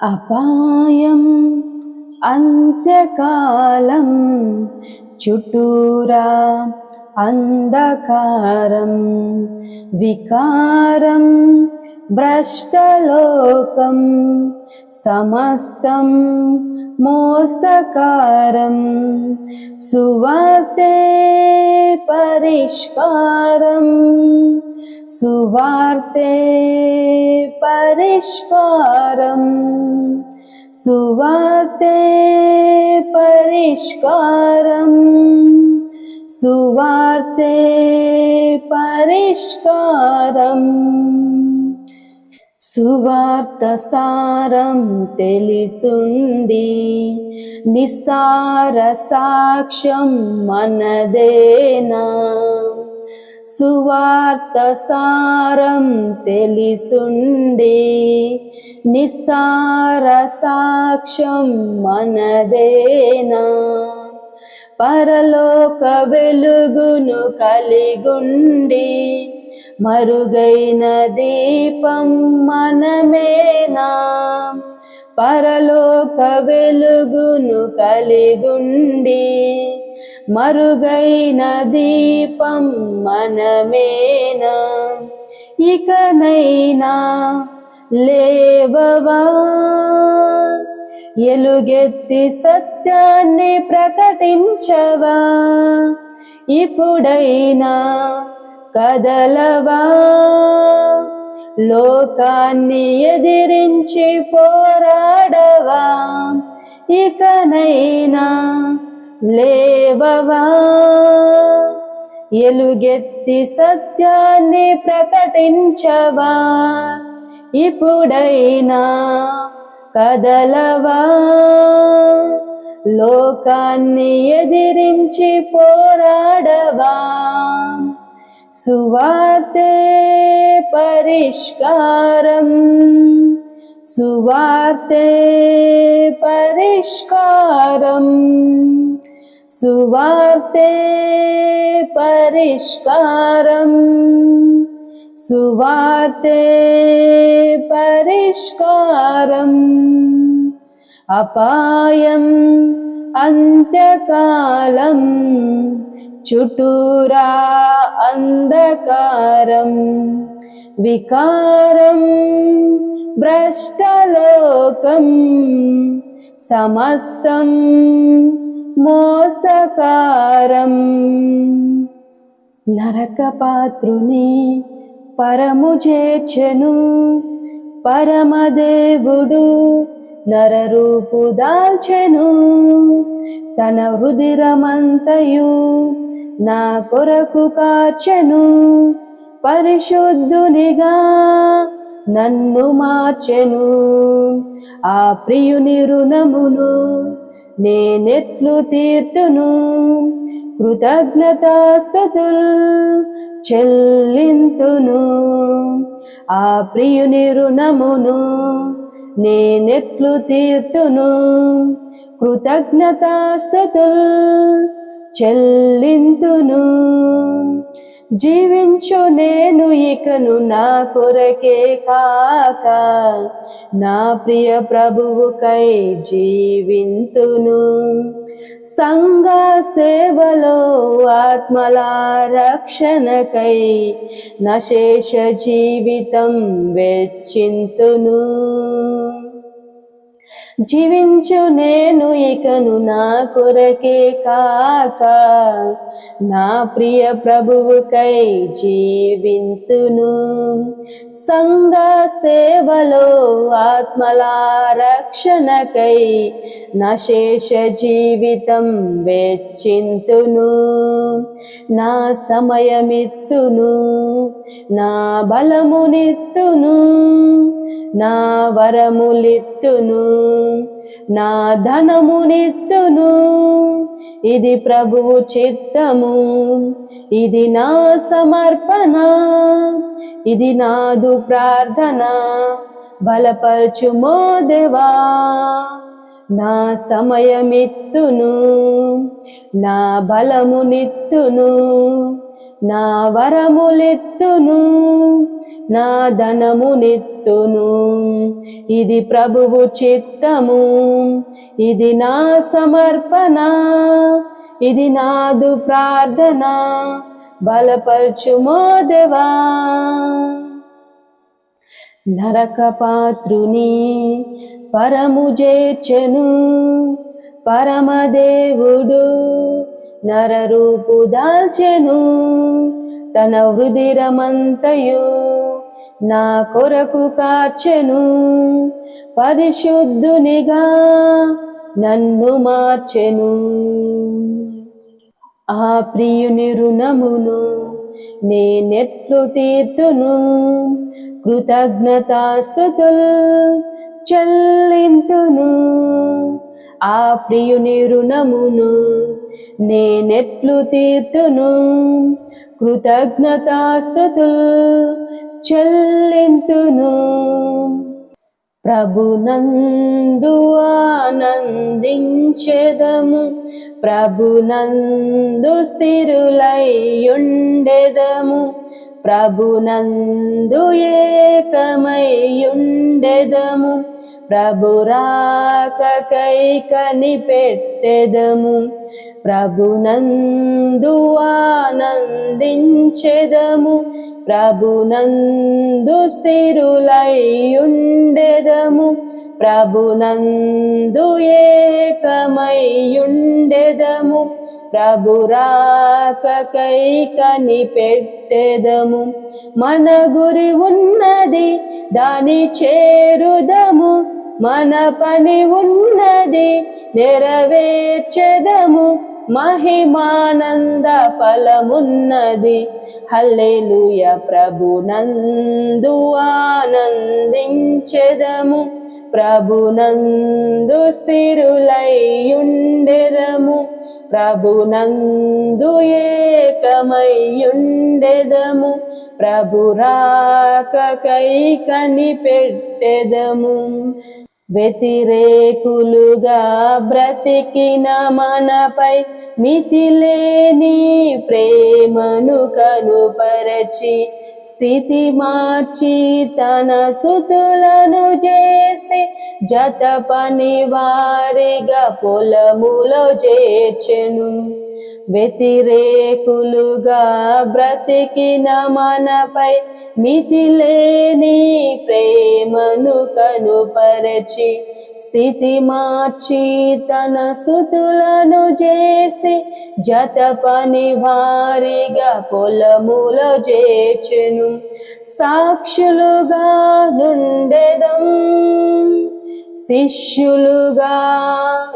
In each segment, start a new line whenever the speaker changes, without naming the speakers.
అపాయం అంత్యకాలం చుట్టూరా అంధకారం వికారం భ్రష్టలోకం సమస్తం मोसकारं सुवार्ते परिष्कारं। सुवार्ते परिष्कारम् सुवार्ते परिष्कारम् सुवार्ते परिष्कारम् సువార్త సారం తెలిసుండి నిసార సాక్ష్యం మనదేనా? సువార్త సారం తెలిసుండి నిస్సార సాక్ష్యం మనదేనా? పరలోక వెలుగును కలిగుండి మరుగైన దీపం మనమేనా? పరలోక వెలుగును కలిగుండి మరుగైన దీపం మనమేనా? ఇకనైనా లేవవా? ఎలుగెత్తి సత్యాన్ని ప్రకటించవా? ఇప్పుడైనా కదలవా? లోకాన్ని ఎదిరించి పోరాడవా? ఇకనైనా లేవవా? ఎలుగెత్తి సత్యాన్ని ప్రకటించవా? ఇప్పుడైనా కదలవా? లోకాన్ని ఎదిరించి పోరాడవా? सुवाते परिष्कारम् सुवाते परिष्कारम् सुवाते परिष्कारम् सुवाते परिष्कारम् अपायम् अन्त्यकालम्। చుట్టూరా అంధకారం వికారం భ్రష్టలోకం సమస్తం మోసకారం. నరకపాత్రుని పరము చేర్చెను పరమదేవుడు నరరూపు దాల్చెను. తన రుదిరమంతయు నా కొరకు కాచెను పరిశుద్ధునిగా నన్ను మార్చెను. ఆ ప్రియుని రుణమును నేనెట్లు తీర్తును. కృతజ్ఞతాస్థుతుల్ చెల్లింతును. ఆ ప్రియుని రుణమును నేనెట్లు తీర్తును. కృతజ్ఞతాస్థుతుల్ చెల్లింతును. జీవించు నేను ఇకను నా కొరకే కాక నా ప్రియ ప్రభువుకై జీవింతును. సంఘ సేవలో ఆత్మల రక్షణకై నశేష జీవితం వెచ్చింతును. జీవించు నేను ఇకను నా కొరకే కాక నా ప్రియ ప్రభువుకై జీవింతును. సంఘ సేవలో ఆత్మల రక్షణకై శేష జీవితం వెచ్చింతును. నా సమయమిత్తును నా బలమునిత్తును నా వరములిత్తును నా ధనమునిత్తును. ఇది ప్రభువు చిత్తము ఇది నా సమర్పణ ఇది నాదు ప్రార్థన. బలపరచుమో దేవా నా సమయమిత్తును నా బలమునిత్తును. నా వరములెత్తును నా ధనమునెత్తును. ఇది ప్రభువు చిత్తము ఇది నా సమర్పణ ఇది నాదు ప్రార్థన. బలపరచుమో దేవా నరక పాత్రుని పరము చేర్చెను పరమదేవుడు నరరూపు దాల్చెను తన వృదిరమంతయు నా కొరకు కార్చెను. పరిశుద్ధునిగా నన్ను మార్చెను. ఆ ప్రియుని రుణమును నేనెట్లు తీర్తును. కృతజ్ఞతాస్థుతుల్ చెల్లింతును. ఆ ప్రియుని రుణమును నేనెట్లు తీర్తును. కృతజ్ఞతాస్థుతుల్ చెల్లింతును. ప్రభునందు ఆనందించెదము. ప్రభునందు స్థిరులైయుండెదము ప్రభునందు ఏకమైయుండెదము ప్రభురాకకై పెట్టెదము ప్రభునందు ఆనందించెదము. ప్రభునందు స్థిరులైయుండెదము. ప్రభునందు ఏకమైయుండెదము ప్రభురాకకై కనిపెట్టెదము మన గురి ఉన్నది దాని చేరుదము. మన పని ఉన్నది నెరవేర్చెదము. మహిమానంద ఫలమున్నది. హల్లెలూయ ప్రభునందు ఆనందించెదము. ప్రభు ప్రభునందు స్థిరులైయుండెదము ప్రభు రాక కై కనిపెట్టెదము వ్యతిరేకులుగా బ్రతికిన మనపై మితిలేని ప్రేమను కనుపరచి స్థితి మార్చి తన సుతులను చేసి జత పని వారిగా పొలములో చేర్చెను. వ్యతిరేకులుగా బ్రతికిన మనపై మితిలేని ప్రేమను కనుపరచి స్థితి మార్చి తన సుతులను చేసి జత పని వారిగా పొలములో చేర్చెను సాక్షులుగా నుండెదం శిష్యులుగా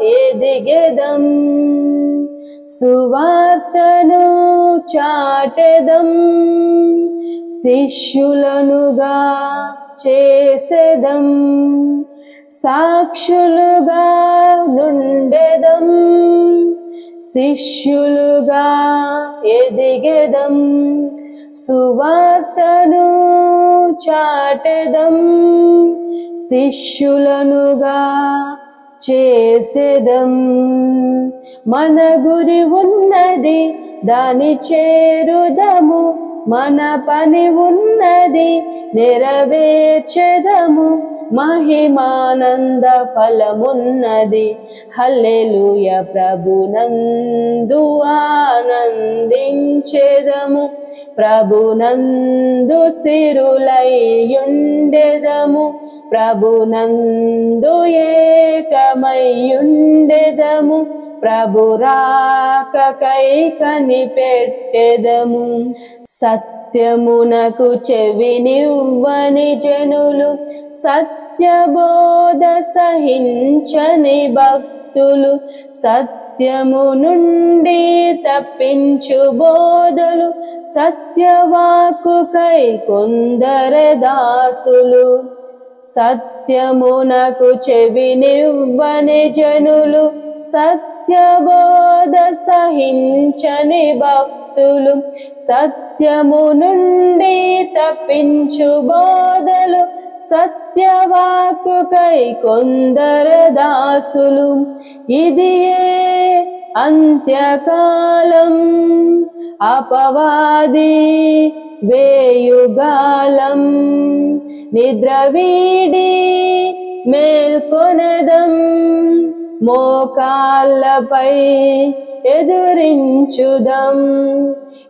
ఎదిగెదం. సువార్తను చాటెదం శిష్యులనుగా చేసెదం. సాక్షులుగా నుండెదం శిష్యులుగా ఎదిగెదం సువార్తను చాటెదం శిష్యులనుగా చేసేదం. మన గురి ఉన్నది దాని చేరుదము మన పని ఉన్నది నెరవేర్చెదము. మహిమానంద ఫలమున్నది హల్లెలూయ ప్రభునందు ఆనందించెదము. ప్రభునందు స్థిరులైయుండెదము ప్రభునందు ఏకమైయుండెదము ప్రభురాకకై కనిపెట్టెదము. సత్ సత్యమునకు చెవినివ్వని జనులు సత్యబోధ సహించని భక్తులు సత్యము నుండి తప్పించు బోధలు సత్యవాకు కై కొందర దాసులు. సత్యమునకు చెవినివ్వని జనులు సత్యబోధ సహించని భక్తులు. సత్యము నుండి తప్పించు బోధలు సత్యవాకుకై కొందర దాసులు. ఇదియే అంత్యకాలం అపవాది వేయుగాలం నిద్రవీడి మేల్కొనదం మోకాళ్ళపై ఎదురించుదం.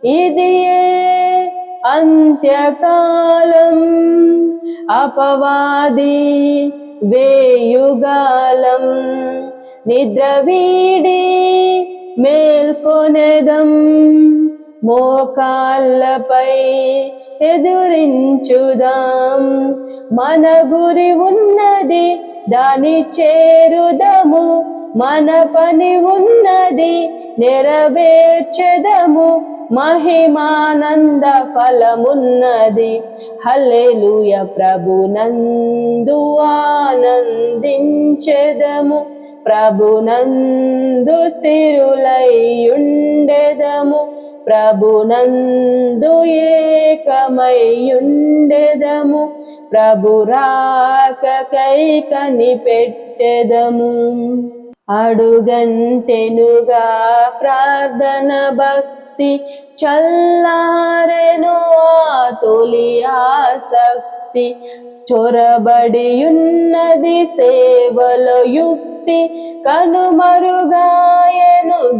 ఇది అంత్యకాలం అపవాది వేయుగాలం నిద్రవీడి మేల్కొనదం. మోకాళ్ళపై ఎదురించుదాం. మన గురి ఉన్నది దాని చేరుదము. మన పని ఉన్నది నెరవేర్చెదము. మహిమానంద ఫలమున్నది. హల్లెలూయ ప్రభునందు ఆనందించెదము. ప్రభునందు స్థిరులైయుండెదము ప్రభునందు ఏకమయ్యుండెదము ప్రభు రాకకై కనిపెట్టెదము అడుగంటెనుగా ప్రార్థన భక్తి చల్లారెను ఆ తొలి ఆసక్తి. ఆసక్తి చొరబడి ఉన్నది సేవల యుక్తి కనుమరుగాయను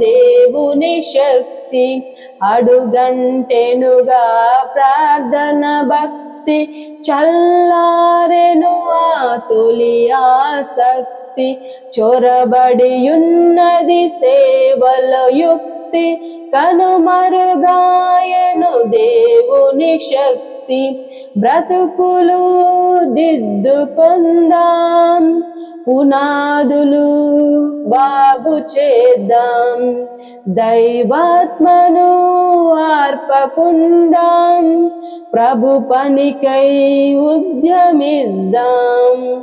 దేవుని శక్తి అడుగంటెనుగా ప్రార్థన భక్తి చల్లారెను ఆ తొలి ఆసక్తి చొరబడియున్నది సేవల యుక్తి కనుమరుగాయను దేవుని శక్తి. బ్రతుకులు దిద్దుకొందాం. పునాదులు బాగు చేద్దాం. దైవాత్మను ఆర్పకుందాం. ప్రభు పనికై ఉద్యమిద్దాం.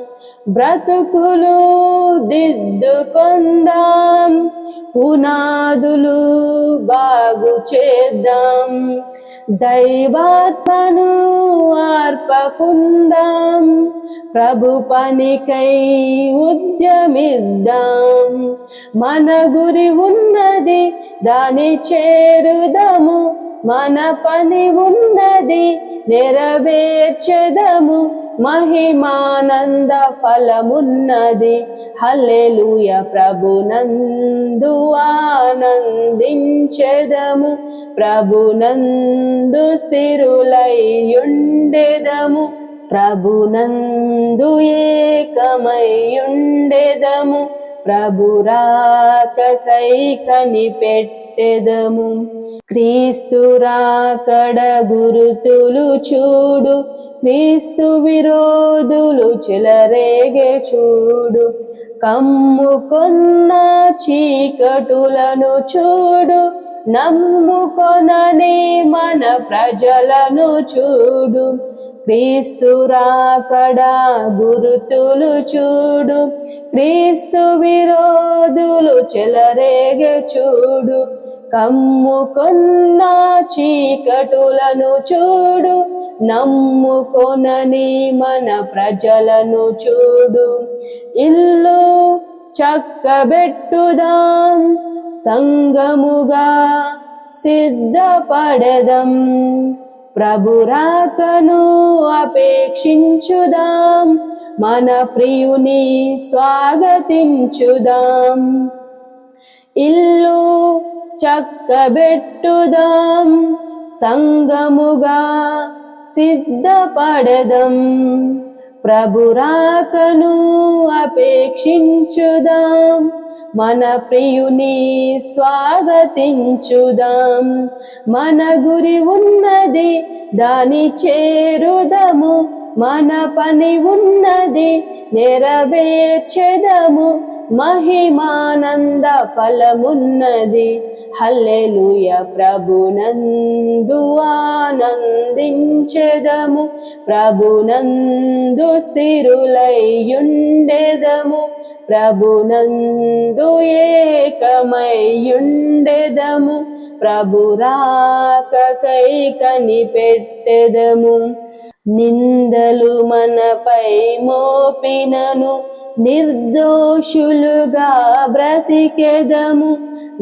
బ్రతుకులు దిద్దుకొందాం. పునాదులు బాగు చేద్దాం. దైవాత్మను ఆర్పకుందాం ప్రభు పనికై ఉద్యమిద్దాం. మన గురి ఉన్నది దాని చేరుదము. మన పని ఉన్నది నెరవేర్చెదము. మహిమానంద ఫలమున్నది. హల్లెలూయ ప్రభునందు ఆనందించెదము. ప్రభునందు స్థిరులయ్యుండెదము. ప్రభునందు ఏకమైయుండెదము ప్రభు కనిపెట్టి పెట్టెదము. క్రీస్తు రాకడ గురుతులు చూడు. క్రీస్తు విరోధులు చిలరేగే చూడు. కమ్ముకొన్న చీకటులను చూడు. నమ్ముకొనని మన ప్రజలను చూడు. క్రీస్తు రాకడా గురుతులు చూడు క్రీస్తు విరోధులు చెలరేగ చూడు కమ్ముకొన్న చీకటులను చూడు నమ్ముకొనని మన ప్రజలను చూడు. ఇల్లు చక్కబెట్టుదాం సంగముగా సిద్ధపడదం. ప్రభురాకను అపేక్షించుదాం. మన ప్రియుని స్వాగతించుదాం. ఇల్లు చక్కబెట్టుదాం. సంగముగా సిద్ధపడదం. ప్రభురాకను అపేక్షించుదాం. మన ప్రియుని స్వాగతించుదాం. మన గురి ఉన్నది దాని చేరుదము. మన పని ఉన్నది నెరవేర్చెదము. మహిమానంద ఫలమున్నది. హల్లెలుయ ప్రభునందు ఆనందించెదము. ప్రభునందు స్థిరులైయుండెదము ప్రభునందు ఏకమయ్యుండెదము. ప్రభురాకకై కనిపెట్టెదము. నిందలు మనపై మోపినను నిర్దోషులుగా బ్రతికెదము.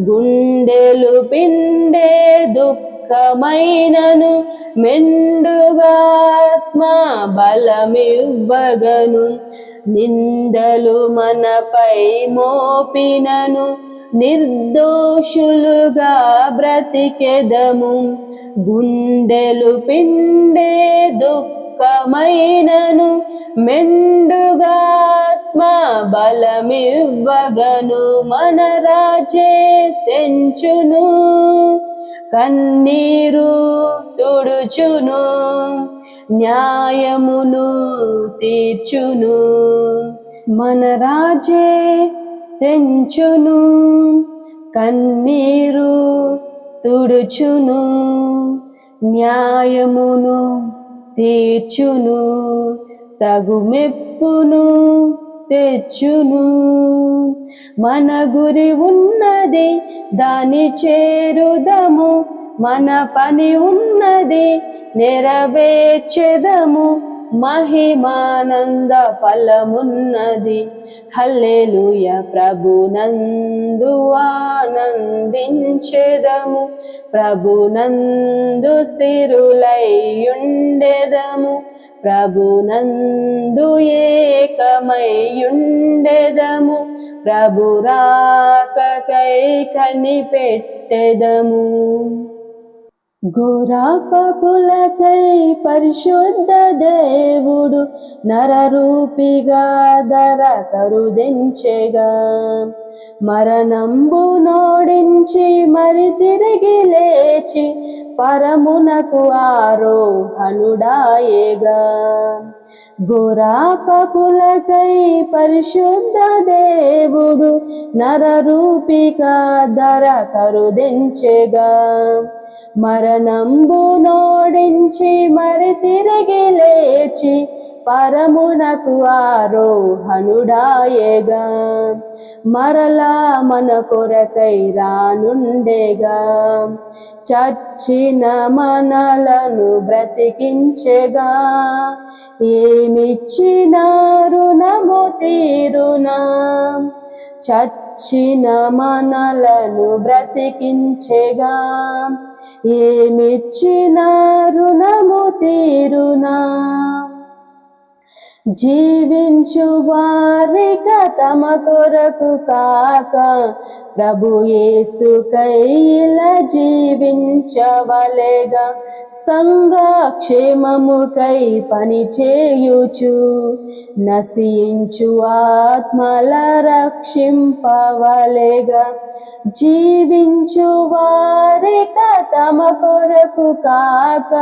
గుండెలు పిండే దుఃఖమైనను మెండుగా ఆత్మ బలమివ్వగను. నిందలు మనపై మోపినను నిర్దోషులుగా బ్రతికెదము. గుండెలు పిండే దుఃఖమైనను మెండుగా ఆత్మ బలమివ్వగను మన రాజే తెంచును. కన్నీరు తుడుచును న్యాయమును తీర్చును. మన రాజే తెంచును కన్నీరు తుడుచును న్యాయమును తీర్చును తగు మెప్పును తెచ్చును. మన గురి ఉన్నది దాని చేరుదము మన పని ఉన్నది నెరవేర్చెదము. మహిమానంద ఫలమున్నది. హల్లెలూయ ప్రభునందువా ఆనందించెదము ప్రభునందు స్థిరులైయుండెదము. ప్రభునందు ఏకమైయుండెదము ప్రభు రాకకై కనిపెట్టెదము ఘోరాపపులకై పరిశుద్ధ దేవుడు నరరూపిగా ధర కరుదించెగా. మరణంబు నోడించి మరి తిరిగి లేచి పరమునకు ఆరోహణుడాయేగా. ఘోరాపపులకై పరిశుద్ధ దేవుడు నరరూపిగా ధర కరుదించెగా. మరణంబు నోడించి మరి తిరిగి లేచి పరమునకు ఆరోహనుడాయేగా మరలా మన కొరకై రానుండేగా. చచ్చిన మనలను బ్రతికించెగా. ఏమిచ్చిన రుణము తీరునా. చచ్చిన మనలను బ్రతికించెగా. ఏమిచ్చిన రుణము తీరునా? జీవించు వారిక తమ కొరకు కాక ప్రభు యేసు కైల జీవించవలెగా. సంఘక్షేమముకై పని చేయుచు నశించు ఆత్మల రక్షింపవలెగా. జీవించు వారి తమ కొరకు కాక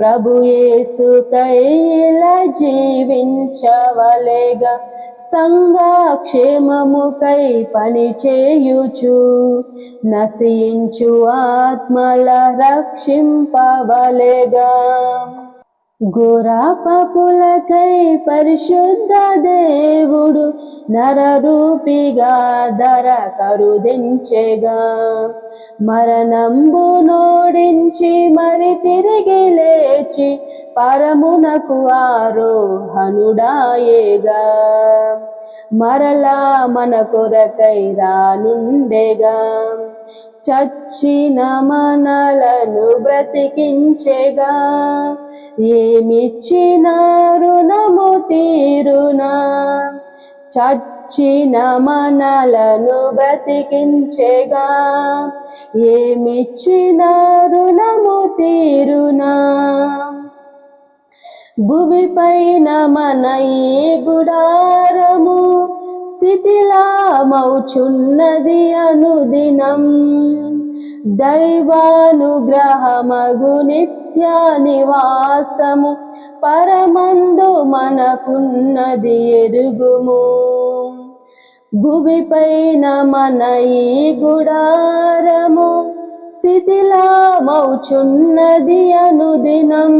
ప్రభు యేసు కైల జీవించవలెగా. పని చేయుచు నశించు ఆత్మల రక్షింపవలేగా. ఘోరాపపులకై పరిశుద్ధ దేవుడు నరరూపిగా ధర కరుదించెగా. మరణంబు నోడించి మరి తిరిగి లేచి పరమునకు ఆరోహనుడాయేగా మరలా మన కొరకై రానుండెగా. చచ్చిన మనలను బ్రతికించెగా. ఏమిచ్చిన రుణము తీరునా? చచ్చిన మనలను బ్రతికించెగా. ఏమిచ్చిన రుణము తీరునా? భువిపైన మన ఈ గుడారము? శిథిలామౌచున్నది అనుదినం. దైవానుగ్రహమగు నిత్య నివాసము పరమందు మనకున్నది ఎరుగుము. భువిపైన మన ఈ గుడారము శిథిలామౌచున్నది అనుదినం.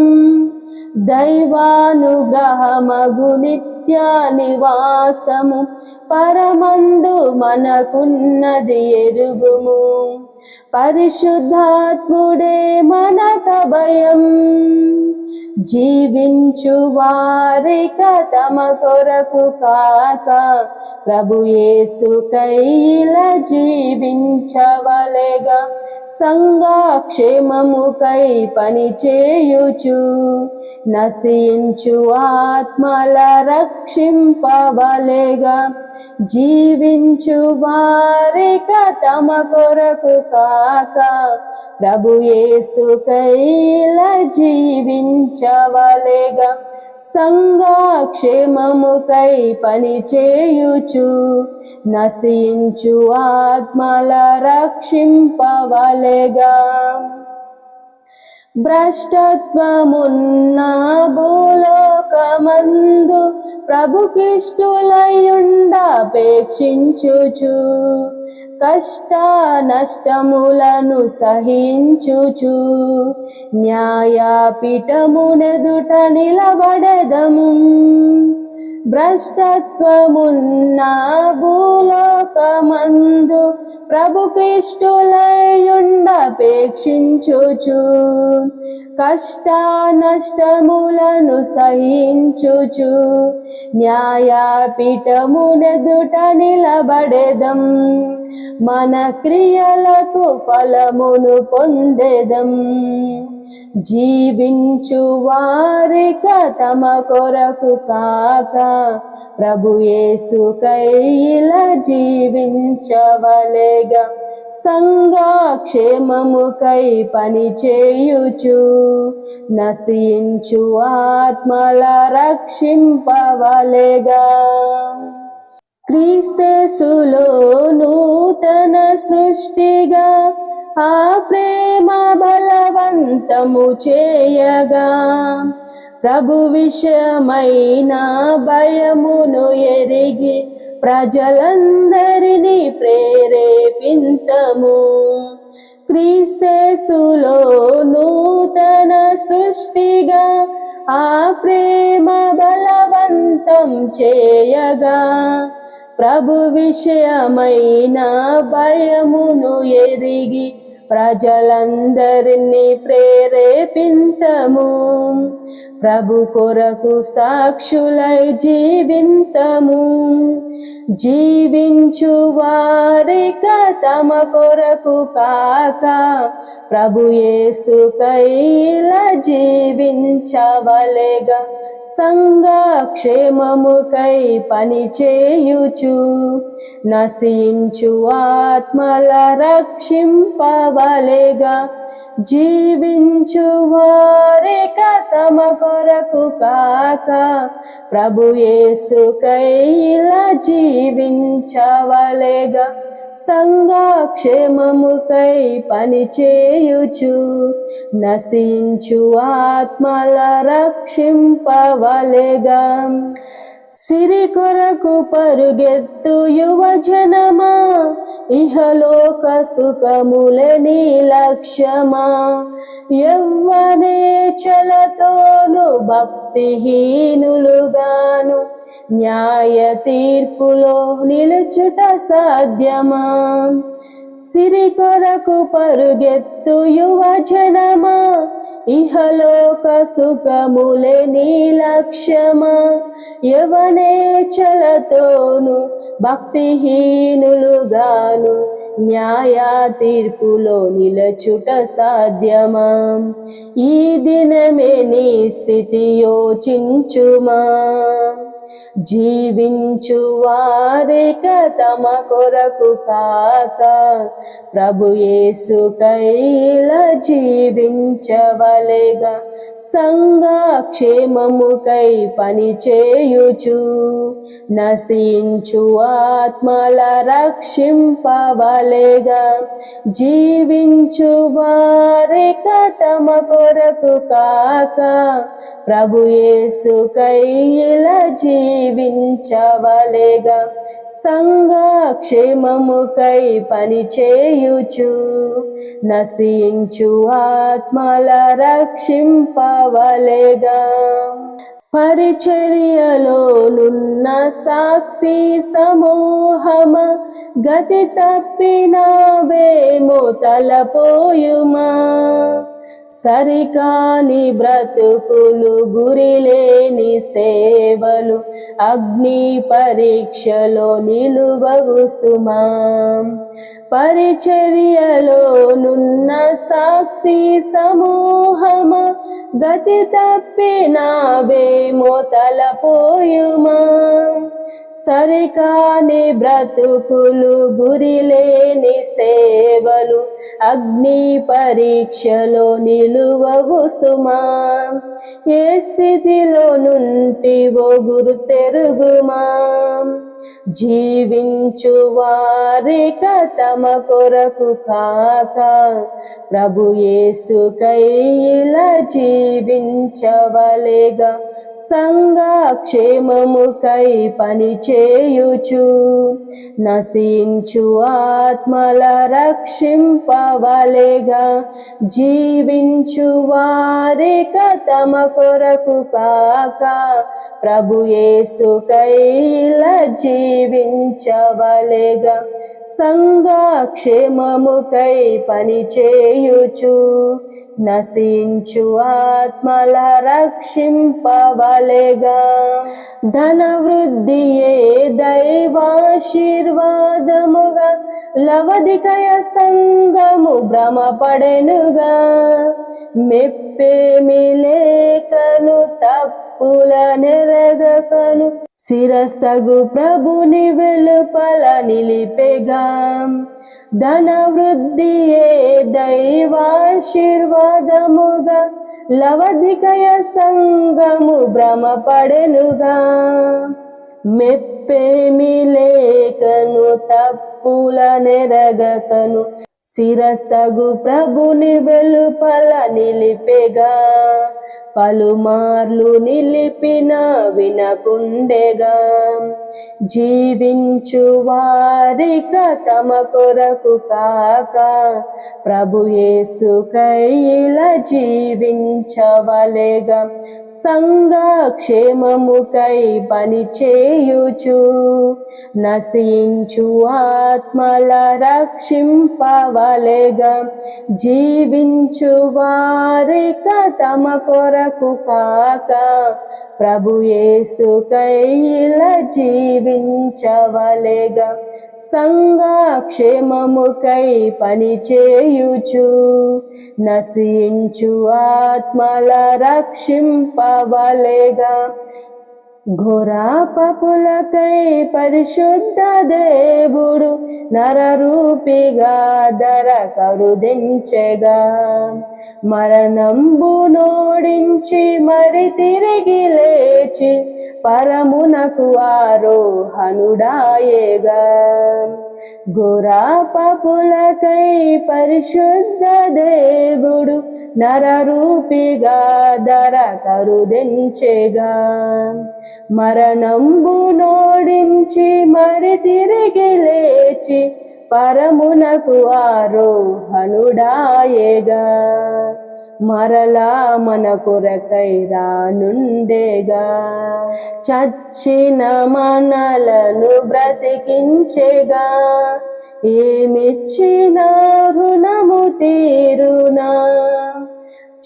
దైవానుగ్రహమగు నిత్య నిత్య నివాసము పరమందు మనకున్నది ఎరుగుము. పరిశుద్ధాత్ముడే మనక భయం. జీవించు వారిక తమ కొరకు కాక ప్రభు యేసు కైల జీవించవలెగా. సంఘక్షేమముకై పని చేయుచు నశించు ఆత్మల రక్షింపవలెగా. జీవించు వారిక తమ కొరకు కాక ప్రభు యేసు జీవించవలెగా. సంఘక్షేమముకై పని చేయుచు నశించు ఆత్మల రక్షింపవలెగా. భ్రష్టత్వమున్న భూలోకమందు ప్రభుకిష్టులయుండపేక్షించుచు కష్ట నష్టములను సహించుచు న్యాయపీఠమునెదుట నిలబడదము. భ్రష్టత్వమున్న భూలోకమందు ప్రభుకిష్టులయుండపేక్షించుచూ కష్ట నష్టములను సహించుచు న్యాయపీఠమునెదుట నిలబడెదం. మన క్రియలకు ఫలమును పొందెదం. జీవించు వారిక తమ కొరకు కాక ప్రభు యేసు కైల పని చేయుచు నశించు ఆత్మల రక్షింపవలేగా. క్రీస్తసులో నూతన సృష్టిగా ఆ ప్రేమ బలవంతము చేయగా ప్రభు విషయమైన భయమును ఎరిగి ప్రజలందరినీ ప్రేరేపింతము. క్రీస్తసులో నూతన సృష్టిగా ఆ ప్రేమ బలవంతం చేయగా ప్రభు విషయమైన భయమును ఎదిగి ప్రజలందరినీ ప్రేరేపింతము. ప్రభు కొరకు సాక్షులై జీవింతము. జీవించు వారిక తమ కొరకు కాక ప్రభు యేసు కైల జీవించవలెగా. సంఘక్షేమముకై పని చేయుచు నశించు ఆత్మల వలెగా. జీవించు వారిక తమ కొరకు కాక. ప్రభు యేసు జీవించవలేగా జీవించవలెగా. సంఘక్షేమముకై పని చేయుచు నశించు ఆత్మల రక్షింపవలెగా. సిరి కొరకు పరుగెత్తు యువజనమా ఇహలోక సుఖములే నీ లక్ష్యమా. ఎవ్వనే చలతోను భక్తిహీనులుగాను న్యాయ తీర్పులో నిలుచుట సాధ్యమా. సిరి కొరకు పరుగెత్తు యువజనమా? ఇహలోక సుఖములే నీ లక్ష్యమా? యవనే చలతోను భక్తిహీనులుగాను న్యాయ తీర్పులో నిలచుట సాధ్యమా? ఈ దినమే నీ స్థితి యోచించుమా? జీవించు వారిక తమ కొరకు కాక. ప్రభుయేసుకైల యేసు కైల జీవించవలెగా. పని చేయుచు. నశించు ఆత్మల రక్షింపవలెగా. జీవించు వారిక తమ కొరకు కాక. ప్రభుయేసుకైల జీ జీవించవలేగా. సంఘక్షేమముకై పని చేయుచు నశించు ఆత్మల రక్షింపవలేగా. పరిచర్యలోనున్న సాక్షి సమూహమ గతి తప్పినావేమో తలపోయుమా. సరికాని బ్రతుకులు గురిలేని సేవలు అగ్ని పరీక్షలో నిలువవు సుమా. పరిచర్యలోనున్న సాక్షి సమూహమా గతి తప్పినావేమో తలపోయుమా సరికాని బ్రతుకులు గురిలేని సేవలు అగ్ని పరీక్షలో నిలువవు సుమా. ఏ స్థితిలో నుంటివో గురు తెరుగుమా జీవించు వారిక తమ కొరకు కాక. ప్రభు యేసుకై ఇలా జీవించవలేగా. సంఘక్షేమముకై పని చేయుచు నశించు ఆత్మల రక్షింపవలేగా. జీవించు వారిక తమ కొరకు కాక. ప్రభు యేసుకై ఇలా జీవించవలేగా. సంఘక్షేమముకై పని చేయుచు నశించు ఆత్మల రక్షింపవలేగా. ధన ఏ దైవాశీర్వాదముగా. లవధికయ సంగము భ్రమపడెనుగా. మెప్పేమి లేకను తప్పుల నెరగకను శిరసగు ప్రభుని వెలుపల నిలిపెగా. ధన వృద్ధియే దైవాశీర్వాదముగా లవధికయ సంగము భ్రమపడెనుగా. మెప్పేమి లేకను తప్పుల నెరగకను శిరసగు ప్రభుని వెలుపల నిలిపెగా పలుమార్లు నిలిపిన వినకుండెగా. జీవించు వారిక తమ కొరకు కాక ప్రభు యేసు కైల జీవించవలేగా సంఘ క్షేమముకై పని చేయుచు. నశించు ఆత్మల రక్షింపవలేగా జీవించు వారిక తమ కొరకు కాక ప్రభు యేసు జీ జీవించవలేగా సంఘ పనిచేయుచు. పని చేయుచు నశించు ఆత్మల రక్షింపవలేగా. ఘోరా పపులకై పరిశుద్ధ దేవుడు నరరూపిగా ధర కరుదించెగా. మరణంబు నోడించి మరి తిరిగి లేచి పరమునకు ఆరోహనుడాయేగా గురా పపులకై పరిశుద్ధ దేవుడు నరరూపిగా ధర కరుదించెగా. మరణంబు నోడించి మరి తిరిగి లేచి పరమునకు ఆరోహణుడాయేగా. మరలా మన కొరకై రానుండేగా. చచ్చిన మనలను బ్రతికించేగా. ఏమిచ్చిన రుణము తీరునా.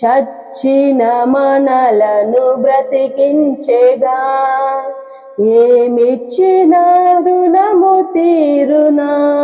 చచ్చిన మనలను బ్రతికించేగా. ఏమిచ్చిన రుణము తీరునా.